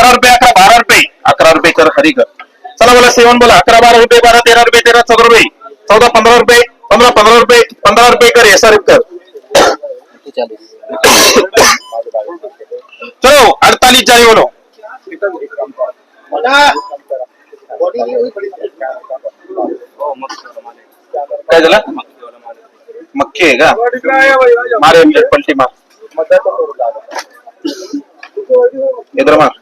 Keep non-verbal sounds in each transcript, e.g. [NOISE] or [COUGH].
अकरा रुपये अकरा बारा रुपये. अकरा रुपये कर हरी कर. चला बोला सेवन बोला अकरा बारा रुपये बारा तेरा रुपये तेरा चौदा रुपये. चौदा पंधरा रुपये पंधरा पंधरा रुपये पंधरा रुपये कर एस कर. [COUGHS] चलो अड़तालीस जाए बोलो. काय झालं? मक्की आहे का? मार पलटी मार. इधर मार.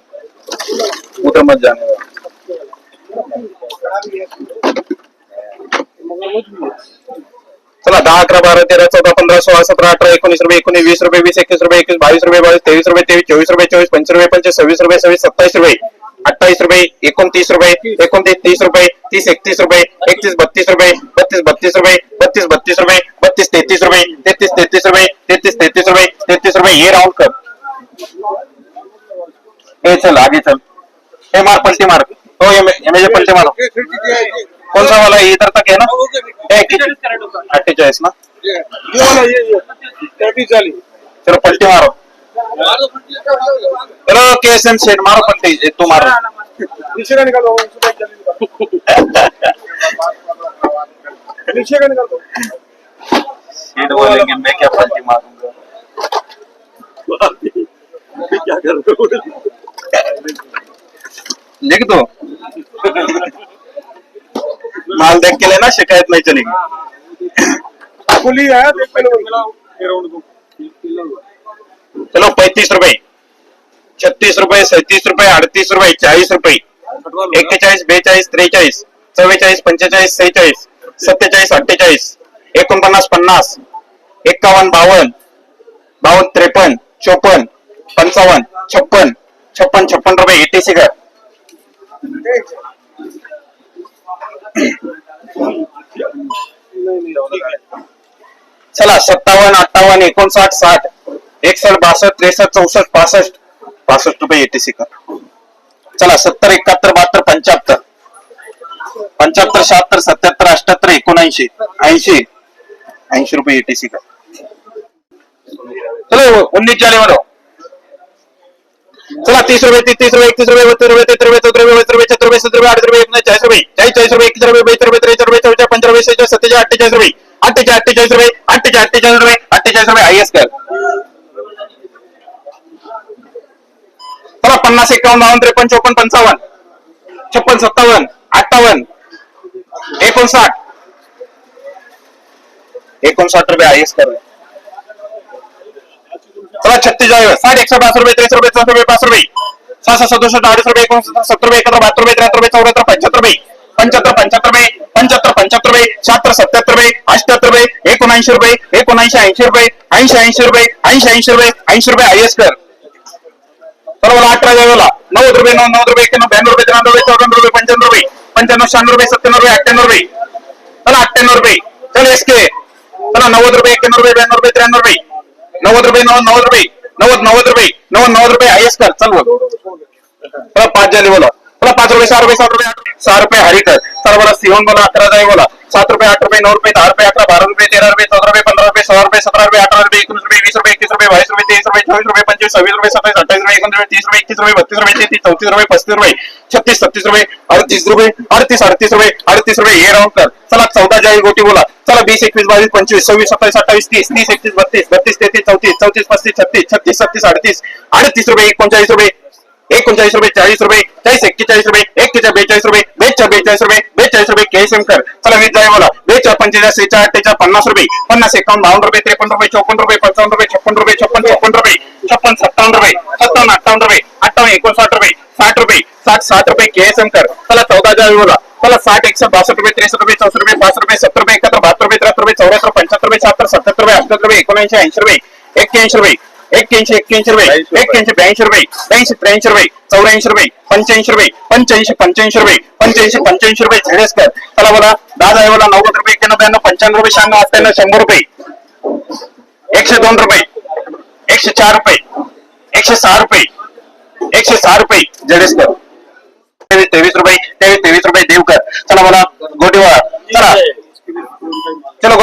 मत जाने चला, दहा, अकरा, बारा, तेरा, चौदा, पंधरा, सोळा, सतरा, अठरा, एकोणीस रुपये, एकोणीस, वीस रुपये, वीस, एकवीस रुपये, एकवीस, बावीस रुपये, बावीस, तेवीस रुपये, तेवीस, चोवीस रुपये, चोवीस, पंचवीस रुपये, पंचवीस, सव्वीस रुपये, सव्वीस, सत्तावीस रुपये, अठ्ठावीस रुपये, एकोणतीस रुपये, एकोणतीस, तीस रुपये, तीस, एकतीस रुपये, एकतीस, बत्तीस रुपये, बत्तीस बत्तीस रुपये, बत्तीस बत्तीस रुपये, बत्तीस तेहतीस रुपये तेहतीस तेहतीस रुपये तेहतीस तेहतीस रुपये तेहतीस रुपये, ये राउंड कर। चल, आगे चल। हे मार पलटी मार. हो ये ये पलटी मारो. कौन सा वाला है? इधर तक है ना किती अठ्ठेचाळीस ना? चलो पलटी मारो. चलो केस एम सेट मारो पलटी. ये तू मारो. सीट [LAUGHS] बोलेंगे मैं क्या पलटी मारूँगा दो माल देख के लेना शिकायत नहीं चलेगी. चलो पैतीस रुपये. छत्तीस रुपये सैतीस रुपये अडतीस रुपये चाळीस रुपये. एक्केचाळीस बेचाळीस त्रेचाळीस चव्वेचाळीस पंचेचाळीस सेहेचाळीस सत्तेचाळीस अठ्ठेचाळीस एकोणपन्नास पन्नास एक्कावन्न बावन्न बावन्न त्रेपन्न चोपन्न पंचावन्न छप्पन छप्पन छप्पन रुपये एटीसी कर चला सत्तावन्न अठ्ठावन्न एकोणसाठ साठ एकसष्ट बासष्ट त्रेसष्ट चौसष्ट पासष्ट. पासष्ट रुपये येते कर. चला सत्तर एकाहत्तर बहात्तर पंच्याहत्तर. पंच्याहत्तर शहात्तर सत्याहत्तर अठ्याहत्तर एकोणऐंशी ऐंशी. ऐंशी रुपये येते कर. चलो उन्नीस जानेवारी चला तीस रुपये तीस रुपये एकतीस रुपये बत्तीस रुपये रुपये रुपये बत्तीस रुपये छत्तीस सत्तर रुपये अड़तीस रुपये एकोणीस चाळीस रुपये चाळीस चाळीस रुपये एकतीस रुपये बेहतर रुपये त्रेचाळीस रुपये चौदा पंधरा रुपये सेहेचाळीस सत्तेचाळीस अठ्ठेचाळीस रुपये अठ्ठेचाळीस अठ्ठेचाळीस रुपये अठ्ठेचाळीस अठ्ठेचाळीस रुपये अठ्ठेचाळीस रुपये आय एस कर चला पन्नास एकावन्न बावन्न त्रेपन्न चोपन्न पंचावन्न छप्पन सत्तावन्न अठ्ठावन्न एकोणसाठ. एकोणसाठ रुपये आय एस कर चला छत्तीस साठ एकशे पाच रुपये त्रेसष्ट रुपये चौसष्ट रुपये पाच रुपये. सहाशे सदुसष्ट अडीच रुपये एकोणसत्तर सत्तर रुपये एकाहत्तर बहात्तर रुपये त्र्याहत्तर रुपये चौऱ्याहत्तर पंच्याहत्तर रुपये पंच्याहत्तर पंच्याहत्तर रुपये पंच्याहत्तर पंच्याहत्तर रुपये शहात्तर सत्याहत्तर रुपये अठ्याहत्तर रुपये एकोणऐंशी रुपये एकोणऐंशी ऐंशी रुपये ऐंशी ऐंशी रुपये ऐंशी ऐंशी रुपये ऐंशी रुपये आय एस कर. बरोबर अठरा जावेला नव्वद रुपये नऊ नव्वद रुपये एक्क्याण्णव ब्याण्णव रुपये त्र्याण्णव रुपये चौऱ्याण्णव रुपये पंच्याण्णव रुपये पंच्याण्णव शहाण्णव रुपये सत्त्याण्णव रुपये अठ्ठ्याण्णव रुपये. चला अठ्ठ्याण्णव रुपये. चल एस के. चला नव्वद रुपये एक्क्याण्णव रुपये ब्याण्णव रुपये त्र्याण्णव रुपये. नव्वद रुपये नव्वद नव्वद रुपये. नव्वद नव्वद रुपये. नव्वद नव्वद रुपये आय का कर चल बोल चला पाच झाले बोला. चला पाच रुपये सहा रुपये सात रुपये आठ सहा रुपये हरी कर चला बोला सिहोन बोला अकरा जाई बोला. सात रुपये आठ रुपये नऊ रुपये दहा रुपये अकरा बारा रुपये तेरा रुपये चौदा रुपये पंधरा रुपये सोळा रुपये, अठारह रुपए अठरा रुपए वीस रुपये एकवीस रुपये बावीस रुपये तेवीस रुपये चोवीस रुपये पंचवीस सव्वीस रुपये सत्तावीस अठ्ठावीस रुपये एकोणतीस रुपये, तीस रुपये एकतीस रुपये, बत्तीस रुपए तेहतीस चौतीस रुपए पस्तीस रुपये, छत्तीस सत्तीस रुपये, अडतीस रुपए अडतीस अडतीस रुपए अडतीस रुपये हे राऊंड कर। चला, चौदह जाईल गोटी बोला। चला, बीस एकवीस बावीस पंचवीस सव्वीस सत्तावीस अठ्ठावीस तीस तीस एकतीस बत्तीस बत्तीस तेहतीस चौतीस चौतीस पस्तीस छत्तीस छत्तीस सत्तीस अडतीस अडतीस रुपये एकोणचाळीस रुपये एकोणचाळीस रुपये चाळीस रुपये चाळीस एक्केचाळीस रुपये एक्केचाळीस बेचाळीस रुपये बेचाळीस बेचाळीस रुपये बेचाळीस रुपये, केस कर? चला वीस जाए बोला। बेचाळीस पंचेचाळीस सेहेचाळीस अठ्ठेचाळीस पन्नास रुपये. पन्नास एकावन्न बावन्न रुपये त्रेपन्न रुपये चौपन्न रुपये पंचावन्न रुपये छप्पन रुपये छप्पन छप्पन रुपये छप्पन सत्तावन्न रुपये सत्तावन्न अठ्ठावन्न रुपये अठ्ठावन्न एकोणसाठ रुपये साठ रुपये साठ साठ रुपये केस एम कर. चला चौदा जाय बोला त्याला साठ एकशे बासष्ट रुपये त्रेसष्ट रुपये चौसष्ट रुपये पाच रुपये सत्तर रुपये एकाहत्तर बहात्तर रुपये त्र्याहत्तर रुपये चौऱ्याहत्तर पंच्याहत्तर रुपये शहात्तर सत्तर रुपये अठ्याहत्तर रुपये एकोणऐंशी ऐंशी रुपये एक्क्याऐंशी रुपये. एक्क्याऐंशी एक्क्याऐंशी रुपये एक्क्याऐंशी ब्याऐंशी रुपये ब्याऐंशी त्र्याऐंशी रुपये चौऱ्याऐंशी रुपये पंच्याऐंशी रुपये पंच्याऐंशी पंच्याऐंशी रुपये पंच्याऐंशी पंच्याऐंशी रुपये झेडेस चला बोला नव्वद रुपये एक्क्याण्णव ब्याण्णव पंच्याण्णव रुपये शहाण्णव अठ्ठ्याण्णव शंभर रुपये. एकशे दोन रुपये एकशे चार रुपये एकशे सहा रुपये एकशे सहा रुपये जडेस कर तेवीस तेवीस रुपये तेवीस तेवीस रुपये देव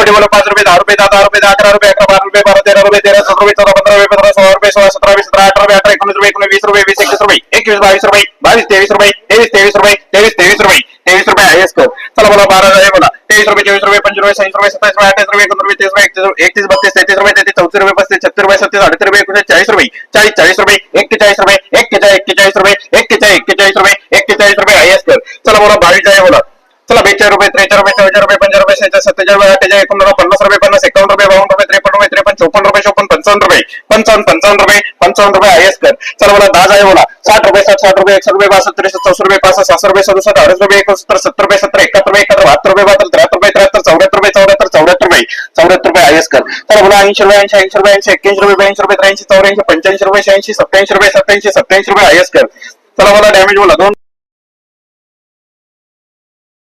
गोटी बोला पाच रुपये दहा रुपये दहा रुपये अकरा रुपये अकरा बारा रुपये बारा तेरा रुपये तेरा चौदा रुपये चौदा पंधरा रुपये पंधरा सोळा रुपये सोळा सतरा वीस सतरा अठरा रुपये अठरा एकोणीस रुपये एकोणीस वीस रुपये वीस एकवीस रुपये एकवीस बावीस रुपये बावीस तेवीस रुपये तेवीस तेवीस रुपये तेवीस तेवीस रुपये तेवीस रुपये आहे कर चला बोला बारा आहे बोला तेवीस रुपये चोवीस रुपये पंचवीस रुपये सव्वीस रुपये सत्तावीस रुपये अठ्ठावीस रुपये एकोणीस रुपये तीस रुपये एकतीस रुपये बत्तीस तेहतीस रुपये तेहतीस चौतीस रुपये पस्तीस छत्तीस रुपये सत्तीस अडतीस रुपये एकोणीस चाळीस रुपये चाळीस चाळीस रुपये एक्केचाळीस रुपये एक्केचाळीस एक्केचाळीस रुपये एक्केचाळीस एक्केचाळीस रुपये एक्केचाळीस रुपये आहे कर चला बोला बावीस आहे बोला चला बेचाळीस रुपये त्रेचाळीस रुपये चौचाळीस रुपये पंचाळीस रुपये सत्तेचाळीस सत्तेचाळीस रुपये अठ्ठेचाळीस, एकोणनव्वद, पन्नास रुपये, पन्नास, एकावन्न रुपये, बावन्न रुपये, त्रेपन्न रुपये, त्रेपन्न, चौपन्न रुपये, चौपन्न, पंचावन्न रुपये, पंचावन्न पंचावन्न रुपये पंचावन्न रुपये आयस कर. चला बोला, दहा आहे बोला. साठ रुपये, साठ साठ रुपये, एकसष्ट रुपये, बासष्ट, त्रेसष्ट, चौसष्ट रुपये, पासष्ट सहाशे रुपये, सदुसष्ट, अडीच रुपये, एकोणसत्तर, सत्तर रुपये, सत्तर, एकाहत्तर रुपये, एकाहत्तर, बहात्तर रुपये, बहात्तर, त्र्याहत्तर रुपये, त्र्याहत्तर, चौऱ्याहत्तर रुपये, चौऱ्याहत्तर चौऱ्याहत्तर रुपये चौऱ्याहत्तर रुपये आयस कर. चला बोला, ऐंशी रुपये, ऐंशी ऐंशी रुपये, ऐंशी, एक्क्याऐंशी रुपये, ब्याऐंशी रुपये, त्र्याऐंशी, चौऱ्याऐंशी, पंच्याऐंशी रुपये, शहाऐंशी सत्याऐंशी रुपये सत्याऐंशी रुपये आयस कर. चला बोला डॅमेज बोला, दोन